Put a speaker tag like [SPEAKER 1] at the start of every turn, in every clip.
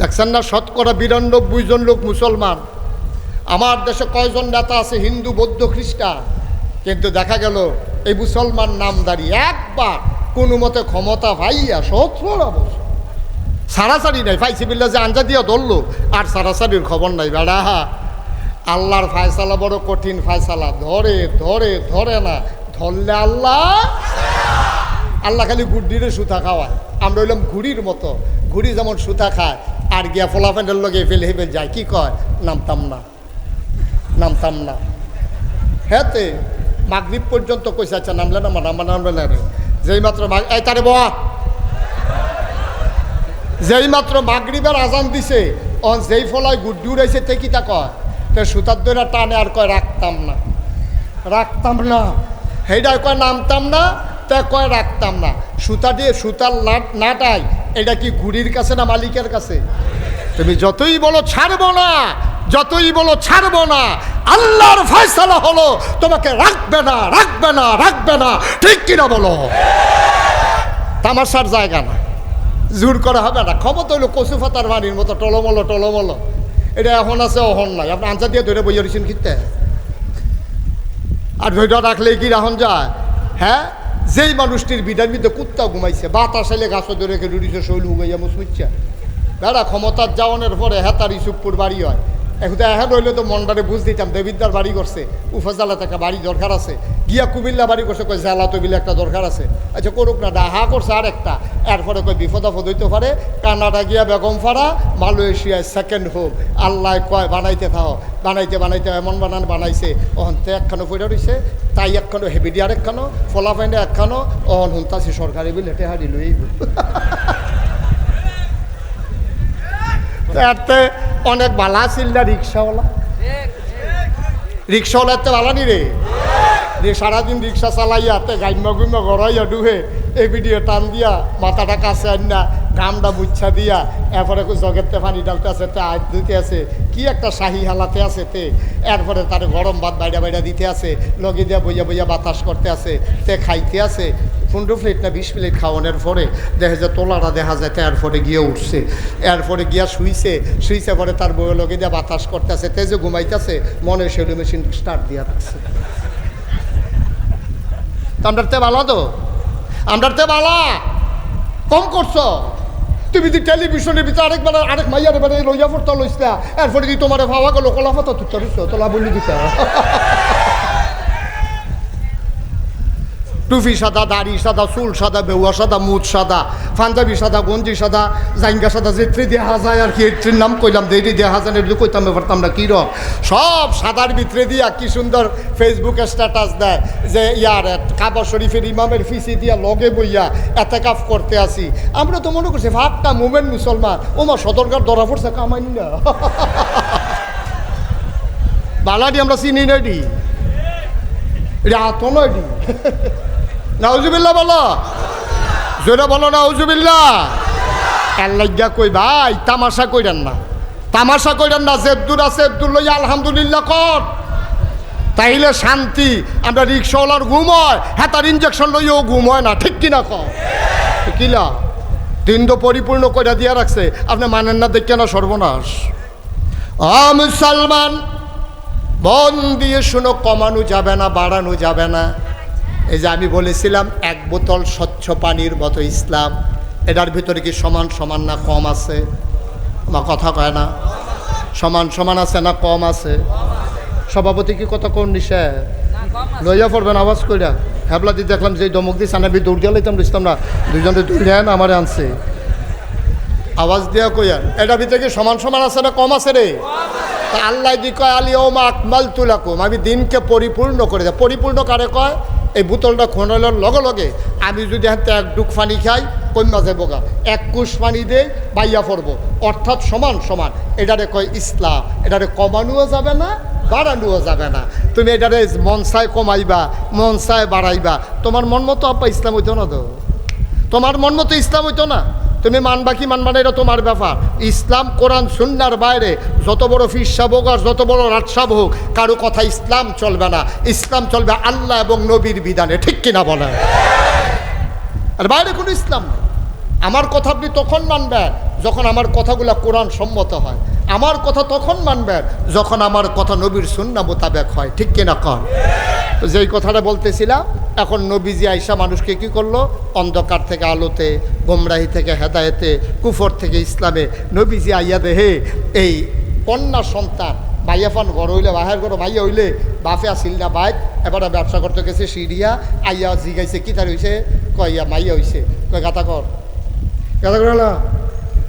[SPEAKER 1] দেখছেন না শতকরা বিরানব্বই জন লোক মুসলমান। আমার দেশে কয়জন নেতা আছে? হিন্দু, বৌদ্ধ, খ্রিস্টান। কিন্তু দেখা গেল, এই মুসলমান নামদারি একবার কোনো মতে ক্ষমতা ভাইয়া সতেরো বছর। সারাসারি নাই, ফাইসি বিল্লা যে আঞ্জা দিয়া ধরলো, আর সারাসারির খবর নাই, বেড়া। আল্লাহর ফায়সালা বড় কঠিন ফায়সালা। ধরে ধরে ধরে না, ধরলে আল্লাহ আল্লাহ খালি গুড্ডিরে সুতা খাওয়ায়। আমরা হইলাম ঘুড়ির মতো। ঘুড়ি যেমন সুতা খায় আর গিয়া ফোলাফেন্ডের লগে ফেলে হেবে যায়, কি কয়? নামতাম না নামতাম না হ্যাঁতে মাগরীব পর্যন্ত কইসা আচ্ছা নামলে না নামা নামলে না যেই মাত্র এই তারে বাবা যেই মাত্র মাগরিবের আজান দিছে, অন যেই ফলায় গুড্ডি উড়াইছে, তে কিতা কয়? তে সুতার দইরা টানে আর কয় রাখতাম না রাখতাম না সেইটাই কয় নামতাম না তে কয় রাখতাম না সুতা দিয়ে সুতার নাট নাটাই এটা কি ঘুড়ির কাছে না মালিকের কাছে? তুমি যতই বলো ছাড়বো না, যতই বলো ছাড়বো না, আল্লাহর ফয়সালা হলো তোমাকে রাখবে না রাখবে না রাখবে না। ঠিক কিনা বলো? তামাশার জায়গা না। জোর করা হবে না। ক্ষমতা হইল কচু ফাতার বাণীর মতো, টলমলো টলমলো। এটা এখন আছে অহন নাই। আপনি আনসার দিয়ে ধরে বইয়া রয়েছেন কিনতে আর ধৈর্য রাখলেই কি রাহন যায়? হ্যাঁ? যেই মানুষটির বিদার মধ্যে কুত্তা ঘুমাইছে, বাতাস এলে গাছও ধরে রেখে রুড়িছে, শৈল ঘুমাইয়া মুসমিচ্ছা বেড়া ক্ষমতার যাওয়ানোর পরে হেতারি সুপুর বাড়ি হয়। এখন এখন হইলে তো মন্ডারে বুঝ দিতাম দেবিদ্দার বাড়ি করছে উফা জালা থেকে বাড়ি দরকার আছে। গিয়া কুমিল্লা বাড়ি করছে, কয় জ্বালা তবিল একটা দরকার আছে। আচ্ছা করুক না, ডাহা করছে আর একটা এরপরে কয় বিপদ আপদ হইতে পারে কানাডা গিয়া বেগম ফাড়া মালয়েশিয়ায় সেকেন্ড হোক আল্লাহ কয় বানাইতে থাও। বানাইতে বানাইতে এমন বানান বানাইছে। অহন তে একখানো পড়ে রইছে তাই একখানো হেবিডি আর একখানো ফলা ফাইন্ডে একখানো অহন হুনতাছি সরকারি বিল হেঁটে হারি এতে অনেক বালা ছিল না রিক্সাওয়ালা। রিক্সাওয়ালা এতে বালা নি রে? যে সারাদিন রিক্সা চালাইয়া তে গাইমা গুইমা গড়াইয়া ডুহে এই ভিডিও টান দিয়া মাথাটা কাছে আন্না গামটা বুচ্ছা দিয়া, এরপরে জগেতে পানি ডালতে আছে, তে আজ দিতে আছে, কি একটা শাহি হালাতে আছে তে, এরপরে তার গরম ভাত বাইরা বাইরা দিতে আছে, লগে দিয়া বইয়া বইয়া বাতাস করতে আছে, তে খাইতে আছে পনেরো প্লেট না বিশ প্লেট খাওয়ানোর পরে দেখা যায় তোলাটা দেখা যায় এরপরে গিয়ে উঠছে, এরপরে গিয়া শুইছে শুইছে পরে তার বইয়ের লগে দিয়ে বাতাস করতেছে তেজে ঘুমাইতেছে মনে সেলু মেশিন স্টার্ট দিয়া রাখছে। তো আমরার তে বালা তো? আমরার তে বালা কম করছ? তুমি যদি টেলিভিশনের ভিতরে আরেকবার আরেক মাইয়ার বেলা লইয়া পড়তে লইসা এরপরে যদি তোমার ভাবা গেল? তুই চলিস তোলা বলি দিতা টুপি সাদা, দাড়ি সাদা, চুল সাদা বেউয়া সাদা, মুদ সাদা, পাঞ্জাবি সাদা, গঞ্জি সাদা, জাইঙ্গা সাদা যেত্রি দেহা যায় আর কি, এত্রির নাম কইলাম দেরি দেহা যায় এগুলো কইতাম পারতাম না কী রকম সব সাদার ভিতরে দিয়া কি সুন্দর ফেসবুকে স্ট্যাটাস দেয়, যে ইয়ার কাবা শরীফের ইমামের ফিসি দিয়া লগে বইয়া এতে কাফ করতে আসি। আমরা তো মনে করছি, ভাবটা মুমেন্ট মুসলমান। ওমা সদরকার ধরা পড়ছে কামাইনি না বালাডি আমরা চিনি নাইডি এটা আত নয়ডি নাউজুবিল্লা বলো। জোরে বলো নাউজুবিল্লা আল্লাহ কই ভাই, তামাশা কইরেন না। তামাশা কইরেন না জেদ্দুর আছে জেদ্দুর লইয়া আলহামদুলিল্লাহ কর। তাইলে শান্তি, আমরা রিক্সাওয়ালার ঘুম হয় হ্যাঁ তার ইঞ্জেকশন লইয়াও ঘুম হয় না, ঠিক কিনা কর? কিলা দিন তো পরিপূর্ণ করে দিয়া রাখছে, আপনি মানেন না, দেখে না সর্বনাশ। আ মুসলমান মন দিয়ে শুনো, কমানো যাবে না, বাড়ানো যাবে না। এই যে আমি বলেছিলাম, এক বোতল স্বচ্ছ পানির মতো ইসলাম। এটার ভিতরে কি সমান সমান না কম আছে? আমার কথা কয় না। সমান সমান আছে না কম আছে? সভাপতি কি কথা কোন নিশে লইয়া পড়বেন, আওয়াজ কইরা। হ্যাবলা দিয়ে দেখলাম যে দমক দিয়ে সানাবি দৌড় দিয়ে লইতাম লিখতাম না। দুজনে দৌড় দেন আমার আনছে। আওয়াজ দিয়া কইয়া এটা ভিতরে কি সমান সমান আছে না কম আছে রে? তা আল্লাহ দি কয়, আলি ওমা আকমাল তুলাকুম আমি দিনকে পরিপূর্ণ করে দেয় পরিপূর্ণ কারে কয়? এই বোতলটা খোনানোর লগে লগে আমি যদি হাতে এক ডুক পানি খাই কন্যা যাব গা এক কুশ পানি দে, বাইয়া পড়ব অর্থাৎ সমান সমান। এটারে কয় ইসলাম এটারে কমানোও যাবে না বাড়ানোও যাবে না। তুমি এটারে মনসায় কমাইবা মনসায় বাড়াইবা তোমার মন মতো আপা ইসলাম হইতো না তো? তোমার মন মতো ইসলাম হইতো না? তুমি মানবা কি মানবা না, এটা তোমার ব্যাপার। ইসলাম, কোরআন, সুন্নার বাইরে যত বড় ফিরসাব হোক আর যত বড় রাটসাব হোক, কারও কথা ইসলাম চলবে না। ইসলাম চলবে আল্লাহ এবং নবীর বিধানে, ঠিক কিনা বলে আর বাইরে কোনো ইসলাম নেই। আমার কথা আপনি তখন মানবেন যখন আমার কথাগুলো কোরআন সম্মত হয়। আমার কথা তখন মানবেন যখন আমার কথা নবীর সুন্না মোতাবেক হয়, ঠিক কিনা? তো যেই কথাটা বলতেছিলাম এখন নবীজি আইসা মানুষকে কি করল? অন্ধকার থেকে আলোতে, গোমরাহি থেকে হেদায়েতে, কুফর থেকে ইসলামে নবীজি আইয়া দেহে এই কন্যা সন্তান মাইয়া ফান ঘর হইলে, বাহের ঘর মাইয়া হইলে বাফে আসিল না বাইক, এবারে ব্যবসা করতে গেছে সিরিয়া আইয়া জিগাইছে, কি তার হইছে? কয়, ইয়া মাইয়া হইছে। কয়, গাতা কর। গাতা করে না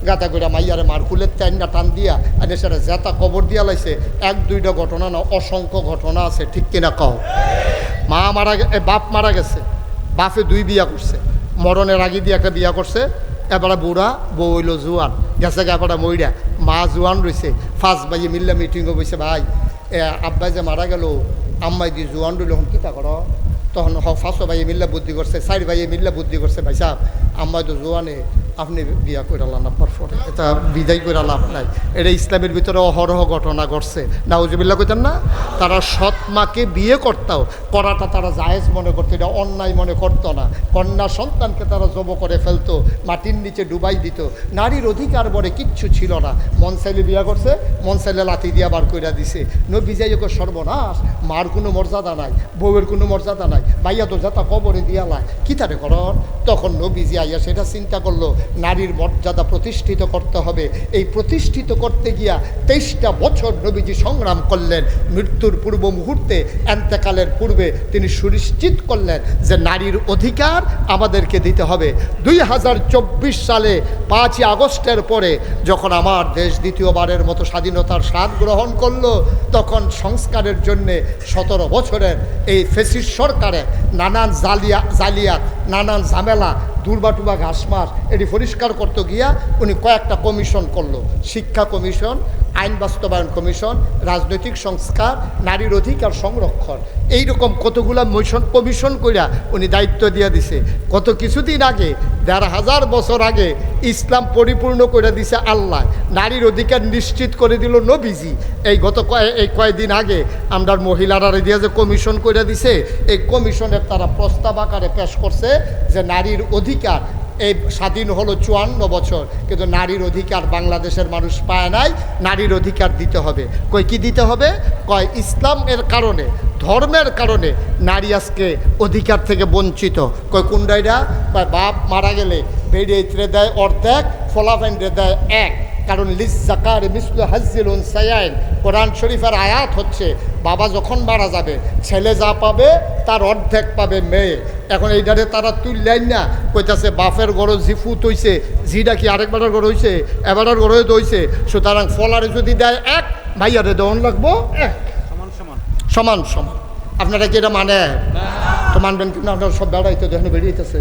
[SPEAKER 1] গাতা করে মাইয়ারে মার কুলের টাইনটা টান দিয়া আনে সেটা জেতা কবর দিয়া লাইছে। এক, দুইটা ঘটনা না, অসংখ্য ঘটনা আছে, ঠিক কিনা কও? মা মারা বাপ মারা গেছে। বাপে দুই বিয়া করছে। মরণের আগে দিয়ে একটা বিয়া করছে। এবারে বুড়া বউ হইল জোয়ান। গেছে গা এবারে মইরা। মা জোয়ান রয়েছে ফার্স্ট বাইয়ে মিললে মিটিংও বইছে, ভাই, এ, আব্বাই যে মারা গেল, আম্মাই দিয়ে জোয়ান রইল, এখন কিতা করো? তখন ফাঁসো ভাইয়ে মিল্লা বুদ্ধি করছে সাইড ভাইয়ে মিল্লা বুদ্ধি করছে, ভাই সাহেব আম্মাই তো জোয়ানে আপনি বিয়া করে লান আব্বার পরে। এটা বিদায় করে লাভ নাই। এটা ইসলামের ভিতরে অহরহ ঘটনা ঘটছে। নাউজুবিল্লা কইতেন না, তারা সৎ মাকে বিয়ে করতাও করাটা তারা জায়েজ মনে করতো, এটা অন্যায় মনে করতো না। কন্যা সন্তানকে তারা জব করে ফেলতো, মাটির নিচে ডুবাই দিত। নারীর অধিকার বলে কিচ্ছু ছিল না। মন চাইলে বিয়া করছে মন চাইলে লাথি দিয়া বার কইরা দিছে। নবী যাই ওকে সর্বনাশ, মার কোনো মর্যাদা নাই, বউয়ের কোনো মর্যাদা নাই। ভাইয়া তো যাতা কবরে দিয়ালায় কি তারে করন? তখন নবীজি আইয়া সেটা চিন্তা করল, নারীর মর্যাদা প্রতিষ্ঠিত করতে হবে। এই প্রতিষ্ঠিত করতে গিয়া তেইশটা বছর নবীজি সংগ্রাম করলেন। মৃত্যুর পূর্ব মুহূর্তে, এন্তেকালের পূর্বে তিনি সুনিশ্চিত করলেন যে নারীর অধিকার আমাদেরকে দিতে হবে। দুই হাজার চব্বিশ সালে পাঁচই আগস্টের পরে যখন আমার দেশ দ্বিতীয়বারের মতো স্বাধীনতার স্বাদ গ্রহণ করল, তখন সংস্কারের জন্যে সতেরো বছরের এই ফেসিস সরকারে নানান জালিয়া জালিয়াত, নানান ঝামেলা দুর্বাটুবা ঘাসমাস এটি পরিষ্কার করতে গিয়া উনি কয়েকটা কমিশন করল। শিক্ষা কমিশন আইন বাস্তবায়ন কমিশন, রাজনৈতিক সংস্কার, নারীর অধিকার সংরক্ষণ। এই রকম কতগুলা মিশন কমিশন কইরা উনি দায়িত্ব দিয়ে দিছে। কত কিছুদিন আগে, দেড় হাজার বছর আগে, ইসলাম পরিপূর্ণ করে দিছে আল্লাহ। নারীর অধিকার নিশ্চিত করে দিল নবীজি। এই গত এই কয়েকদিন আগে আমরা মহিলারা দিয়ে যে কমিশন করে দিছে, এই কমিশনের তারা প্রস্তাব আকারে পেশ করছে যে নারীর অধিকার এই স্বাধীন হলো চুয়ান্ন বছর, কিন্তু নারীর অধিকার বাংলাদেশের মানুষ পায় নাই, নারীর অধিকার দিতে হবে। কই কি দিতে হবে? কয় ইসলামের কারণে, ধর্মের কারণে নারী আজকে অধিকার থেকে বঞ্চিত। কয় কুন্ডাইরা? বাপ মারা গেলে বেড়ে ইতরে দেয় অর্ধেক ফলাফেন্ডে দেয় এক। কারণ লিস জাকার মিসলু হাজিল সায়াইন। কোরআন শরীফের আয়াত হচ্ছে বাবা যখন মারা যাবে ছেলে যা পাবে তার অর্ধেক পাবে মেয়ে। এখন এইটারে তারা তুললেন না কইতাছে বাপের গড় জিফু তৈছে জিটা কি আরেকবারের গড় হইছে? এবারের গড় হয়ে দইছে সুতরাং ফলারে যদি দেয় এক ভাইয়ারে দেওয়ান লাগবো এক
[SPEAKER 2] সমান সমান।
[SPEAKER 1] সমান সমান। আপনারা কি এটা মানে? তো মানবেন কিন্তু আপনারা সব বেড়াইতে দেখেন বেরিয়েছে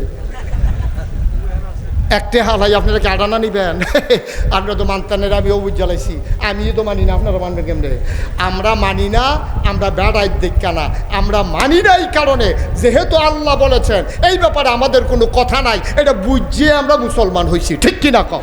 [SPEAKER 1] একটা হালাই আপনারা কি নিবেন? আপনারা তো মানতানের আমি অবুজ জ্বালাইছি। আমিও তো মানি না, আপনারা মানবেন কেমনে? আমরা মানি না, আমরা বেড়াই দেখা না। আমরা মানি না এই কারণে, যেহেতু আল্লাহ বলেছেন, এই ব্যাপারে আমাদের কোনো কথা নাই। এটা বুঝিয়ে আমরা মুসলমান হয়েছি ঠিক কিনা কম